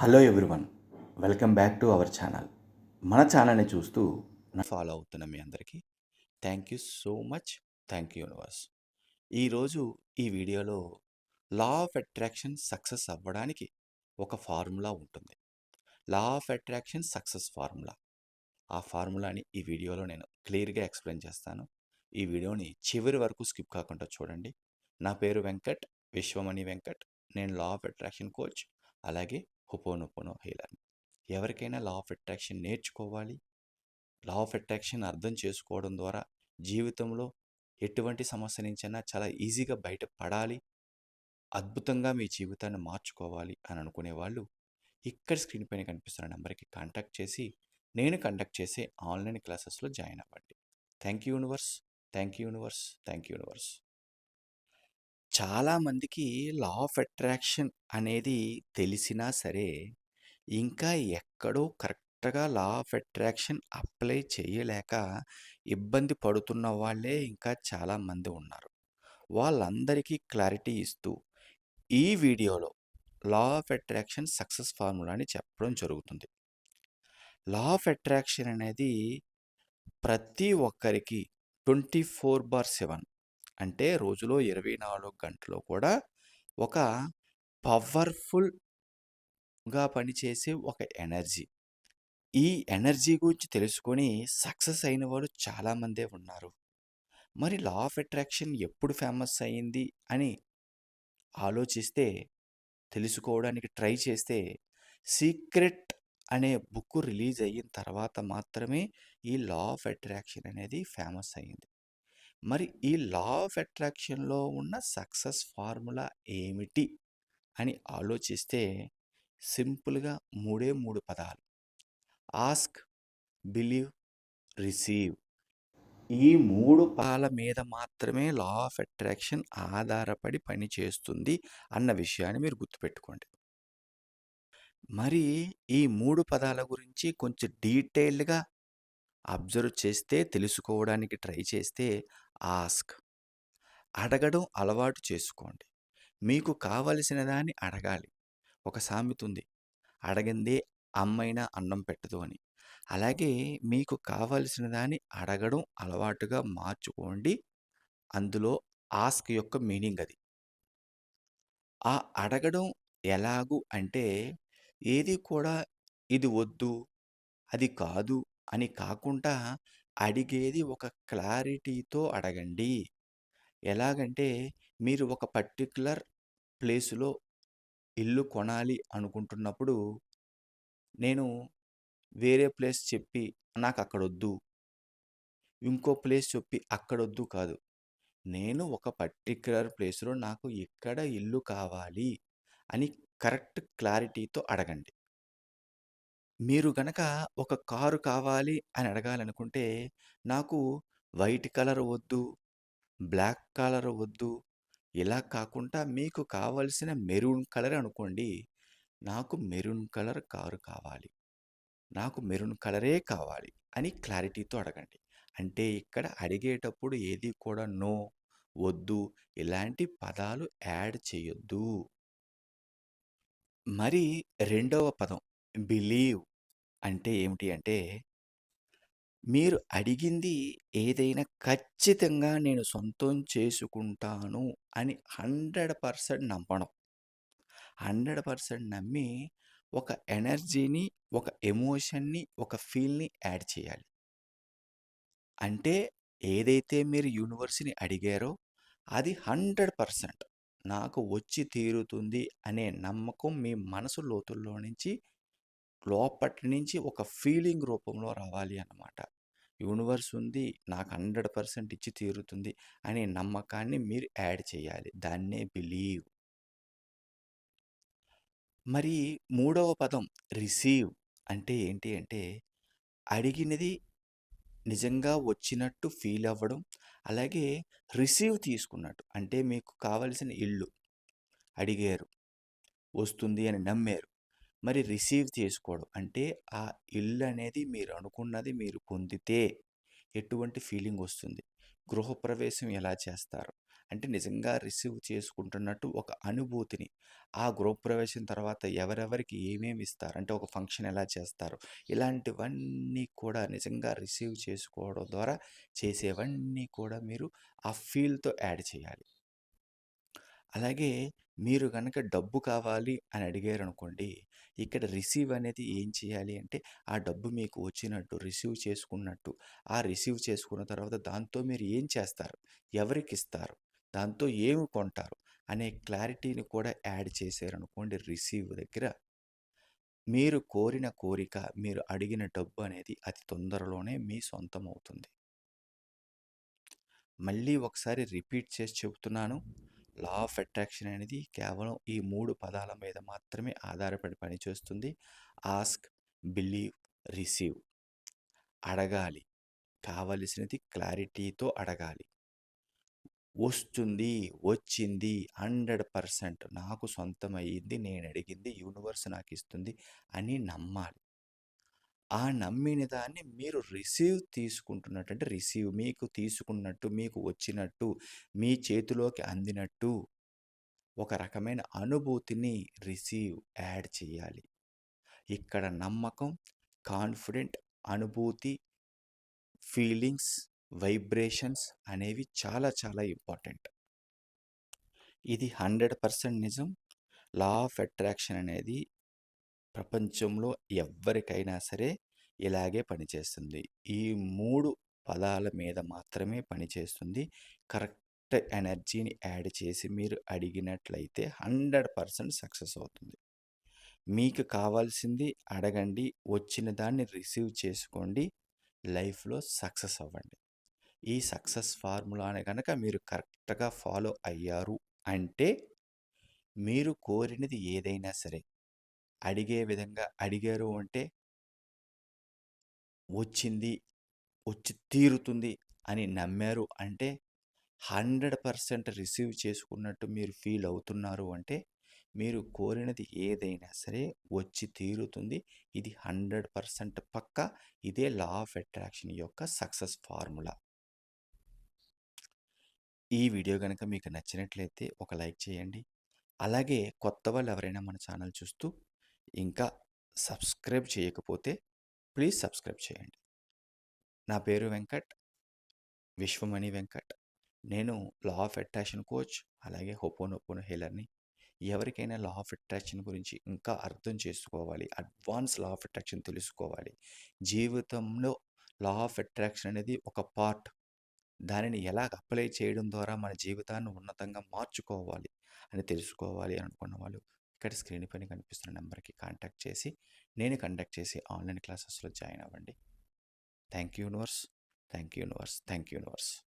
Hello everyone welcome back to our channel మన ఛానల్ని చూస్తూ ఫాలో అవుతున్న మీ అందరికీ thank you so much thank you universe ఈరోజు ఈ వీడియోలో లా ఆఫ్ అట్రాక్షన్ సక్సెస్ అవ్వడానికి ఒక ఫార్ములా ఉంటుంది. Law of attraction success formula ఆ ఫార్ములాని ఈ వీడియోలో నేను క్లియర్గా ఎక్స్ప్లెయిన్ చేస్తాను. ఈ వీడియోని చివరి వరకు స్కిప్ కాకుండా చూడండి. నా పేరు వెంకట్ విశ్వమణి వెంకట్ నేను లా ఆఫ్ అట్రాక్షన్ కోచ్ అలాగే హుపోనుపోనో హీలర్ ఎవరికైనా లా ఆఫ్ అట్రాక్షన్ నేర్చుకోవాలి. లా ఆఫ్ అట్రాక్షన్ అర్థం చేసుకోవడం ద్వారా జీవితంలో ఎటువంటి సమస్య నుంచైనా చాలా ఈజీగా బయటపడాలి అద్భుతంగా మీ జీవితాన్ని మార్చుకోవాలి అని అనుకునే వాళ్ళు ఇక్కడ స్క్రీన్ పైన కనిపిస్తున్న నెంబర్కి కాంటాక్ట్ చేసి నేను కండక్ట్ చేసే ఆన్లైన్ క్లాసెస్లో జాయిన్ అవ్వండి. Thank you universe thank you universe thank you universe. చాలామందికి లా ఆఫ్ అట్రాక్షన్ అనేది తెలిసినా సరే ఇంకా ఎక్కడో కరెక్ట్గా లా ఆఫ్ అట్రాక్షన్ అప్లై చేయలేక ఇబ్బంది పడుతున్న వాళ్ళే ఇంకా చాలామంది ఉన్నారు. వాళ్ళందరికీ క్లారిటీ ఇస్తూ ఈ వీడియోలో లా ఆఫ్ అట్రాక్షన్ సక్సెస్ ఫార్ములాని చెప్పడం జరుగుతుంది. లా ఆఫ్ అట్రాక్షన్ అనేది ప్రతి ఒక్కరికి ట్వంటీ ఫోర్ బార్ సెవెన్ అంటే రోజులో ఇరవై నాలుగు గంటలు కూడా ఒక పవర్ఫుల్గా పనిచేసే ఒక ఎనర్జీ. ఈ ఎనర్జీ గురించి తెలుసుకొని సక్సెస్ అయిన వాళ్ళు చాలామందే ఉన్నారు. మరి లా ఆఫ్ అట్రాక్షన్ ఎప్పుడు ఫేమస్ అయ్యింది అని ఆలోచిస్తే తెలుసుకోవడానికి ట్రై చేస్తే సీక్రెట్ అనే బుక్ రిలీజ్ అయిన తర్వాత మాత్రమే ఈ లా ఆఫ్ అట్రాక్షన్ అనేది ఫేమస్ అయ్యింది. మరి ఈ లా ఆఫ్ అట్రాక్షన్లో ఉన్న సక్సెస్ ఫార్ములా ఏమిటి? అని ఆలోచిస్తే సింపుల్గా మూడే మూడు పదాలు. Ask believe receive. ఈ మూడు పదాల మీద మాత్రమే లా ఆఫ్ అట్రాక్షన్ ఆధారపడి పనిచేస్తుంది అన్న విషయాన్ని మీరు గుర్తుపెట్టుకోండి. మరి ఈ మూడు పదాల గురించి కొంచెం డీటెయిల్డ్గా అబ్జర్వ్ చేస్తే తెలుసుకోవడానికి ట్రై చేస్తే ఆస్క్. అడగడం అలవాటు చేసుకోండి. మీకు కావలసిన దాన్ని అడగాలి. ఒక సామెత ఉంది. అడగందే అమ్మైనా అన్నం పెట్టదు అని. అలాగే మీకు కావలసిన దాన్ని అడగడం అలవాటుగా మార్చుకోండి. అందులో ఆస్క్ యొక్క మీనింగ్ అది. ఆ అడగడం ఎలాగు అంటే ఏది కూడా ఇది వద్దు అది కాదు అని కాకుండా అడిగేది ఒక క్లారిటీతో అడగండి. ఎలాగంటే మీరు ఒక పర్టిక్యులర్ ప్లేస్లో ఇల్లు కొనాలి అనుకుంటున్నప్పుడు నేను వేరే ప్లేస్ చెప్పి నాకు అక్కడ వద్దు ఇంకో ప్లేస్ చెప్పి అక్కడ వద్దు కాదు. నేను ఒక పర్టిక్యులర్ ప్లేస్లో నాకు ఇక్కడ ఇల్లు కావాలి అని కరెక్ట్ క్లారిటీతో అడగండి. మీరు గనక ఒక కారు కావాలి అని అడగాలనుకుంటే నాకు వైట్ కలర్ వద్దు బ్లాక్ కలర్ వద్దు ఇలా కాకుండా మీకు కావలసిన మెరూన్ కలర్ అనుకోండి నాకు మెరూన్ కలర్ కారు కావాలి నాకు మెరూన్ కలరే కావాలి అని క్లారిటీతో అడగండి. అంటే ఇక్కడ అడిగేటప్పుడు ఏది కూడా నో వద్దు ఇలాంటి పదాలు యాడ్ చేయొద్దు. మరి రెండవ పదం బిలీవ్ అంటే ఏమిటి అంటే మీరు అడిగింది ఏదైనా ఖచ్చితంగా నేను సొంతం చేసుకుంటాను అని హండ్రెడ్ పర్సెంట్ నమ్మడం. హండ్రెడ్ పర్సెంట్ నమ్మి ఒక ఎనర్జీని ఒక ఎమోషన్ని ఒక ఫీల్ని యాడ్ చేయాలి. అంటే ఏదైతే మీరు యూనివర్స్ని అడిగారో అది హండ్రెడ్ పర్సెంట్ నాకు వచ్చి తీరుతుంది అనే నమ్మకం మీ మనసు లోతుల్లో నుంచి లోపటి నుంచి ఒక ఫీలింగ్ రూపంలో రావాలి అన్నమాట. యూనివర్స్ ఉంది నాకు హండ్రెడ్ పర్సెంట్ ఇచ్చి తీరుతుంది అనే నమ్మకాన్ని మీరు యాడ్ చేయాలి. దాన్నే బిలీవ్. మరి మూడవ పదం రిసీవ్ అంటే ఏంటి అంటే అడిగినది నిజంగా వచ్చినట్టు ఫీల్ అవ్వడం అలాగే రిసీవ్ తీసుకున్నట్టు. అంటే మీకు కావలసిన ఇల్లు అడిగారు వస్తుంది అని నమ్మారు. మరి రిసీవ్ చేసుకోవడం. అంటే ఆ ఇల్లు అనేది మీరు అనుకున్నది మీరు పొందితే ఎటువంటి ఫీలింగ్ వస్తుంది? గృహప్రవేశం ఎలా చేస్తారు? అంటే నిజంగా రిసీవ్ చేసుకుంటున్నట్టు ఒక అనుభూతిని ఆ గృహప్రవేశం తర్వాత ఎవరెవరికి ఏమేమి ఇస్తారు? అంటే ఒక ఫంక్షన్ ఎలా చేస్తారు? ఇలాంటివన్నీ కూడా నిజంగా రిసీవ్ చేసుకోవడం ద్వారా చేసేవన్నీ కూడా మీరు ఆ ఫీల్తో యాడ్ చేయాలి. అలాగే మీరు కనుక డబ్బు కావాలి అని అడిగారు అనుకోండి ఇక్కడ రిసీవ్ అనేది ఏం చేయాలి అంటే ఆ డబ్బు మీకు వచ్చినట్టు రిసీవ్ చేసుకున్నట్టు ఆ రిసీవ్ చేసుకున్న తర్వాత దాంతో మీరు ఏం చేస్తారు? ఎవరికి ఇస్తారు? దాంతో ఏమి కొంటారు? అనే క్లారిటీని కూడా యాడ్ చేశారనుకోండి రిసీవ్ దగ్గర. మీరు కోరిన కోరిక మీరు అడిగిన డబ్బు అనేది అతి తొందరలోనే మీ సొంతం అవుతుంది. మళ్ళీ ఒకసారి రిపీట్ చేసి చెబుతున్నాను. లా ఆఫ్ అట్రాక్షన్ అనేది కేవలం ఈ మూడు పదాల మీద మాత్రమే ఆధారపడి పనిచేస్తుంది. ఆస్క్ బిలీవ్ రిసీవ్ అడగాలి. కావలసినది క్లారిటీతో అడగాలి. వస్తుంది వచ్చింది హండ్రెడ్ పర్సెంట్ నాకు సొంతమయ్యింది నేను అడిగింది యూనివర్స్ నాకు ఇస్తుంది అని నమ్మాలి. ఆ నమ్మిన దాన్ని మీరు రిసీవ్ తీసుకుంటున్నట్టు అంటే రిసీవ్ మీకు తీసుకున్నట్టు మీకు వచ్చినట్టు మీ చేతిలోకి అందినట్టు ఒక రకమైన అనుభూతిని రిసీవ్ యాడ్ చేయాలి. ఇక్కడ నమ్మకం కాన్ఫిడెంట్ అనుభూతి ఫీలింగ్స్ వైబ్రేషన్స్ అనేవి చాలా చాలా ఇంపార్టెంట్. ఇది హండ్రెడ్ పర్సెంట్ నిజం. లా ఆఫ్ అట్రాక్షన్ అనేది ప్రపంచంలో ఎవ్వరికైనా సరే ఇలాగే పనిచేస్తుంది. ఈ మూడు పదాల మీద మాత్రమే పనిచేస్తుంది. కరెక్ట్ ఎనర్జీని యాడ్ చేసి మీరు అడిగినట్లయితే హండ్రెడ్ పర్సెంట్ సక్సెస్ అవుతుంది. మీకు కావాల్సింది అడగండి వచ్చిన దాన్ని రిసీవ్ చేసుకోండి లైఫ్లో సక్సెస్ అవ్వండి. ఈ సక్సెస్ ఫార్ములాని కనుక మీరు కరెక్ట్గా ఫాలో అయ్యారు అంటే మీరు కోరినది ఏదైనా సరే అడిగే విధంగా అడిగారు అంటే వచ్చింది వచ్చి తీరుతుంది అని నమ్మారు. అంటే హండ్రెడ్ పర్సెంట్ రిసీవ్ చేసుకున్నట్టు మీరు ఫీల్ అవుతున్నారు అంటే మీరు కోరినది ఏదైనా సరే వచ్చి తీరుతుంది. ఇది హండ్రెడ్ పర్సెంట్ పక్క ఇదే లా ఆఫ్ అట్రాక్షన్ యొక్క సక్సెస్ ఫార్ములా. ఈ వీడియో కనుక మీకు నచ్చినట్లయితే ఒక లైక్ చేయండి. అలాగే కొత్త వాళ్ళు ఎవరైనా మన ఛానల్ చూస్తూ ఇంకా సబ్స్క్రైబ్ చేయకపోతే ప్లీజ్ సబ్స్క్రైబ్ చేయండి. నా పేరు వెంకట్. విశ్వమణి వెంకట్. నేను లా ఆఫ్ అట్రాక్షన్ కోచ్ అలాగే హోపోనోపోనో హీలర్ని ఎవరికైనా లా ఆఫ్ అట్రాక్షన్ గురించి ఇంకా అర్థం చేసుకోవాలి. అడ్వాన్స్ లా ఆఫ్ అట్రాక్షన్ తెలుసుకోవాలి. జీవితంలో లా ఆఫ్ అట్రాక్షన్ అనేది ఒక పార్ట్ దానిని ఎలా అప్లై చేయడం ద్వారా మన జీవితాన్ని ఉన్నతంగా మార్చుకోవాలి అని తెలుసుకోవాలి అనుకున్న వాళ్ళు ఇక్కడ స్క్రీన్ పైన కనిపిస్తున్న నెంబర్కి కాంటాక్ట్ చేసి నేను కండక్ట్ చేసి ఆన్లైన్ క్లాసెస్లో జాయిన్ అవ్వండి. Thank you universe. Thank you universe. Thank you universe.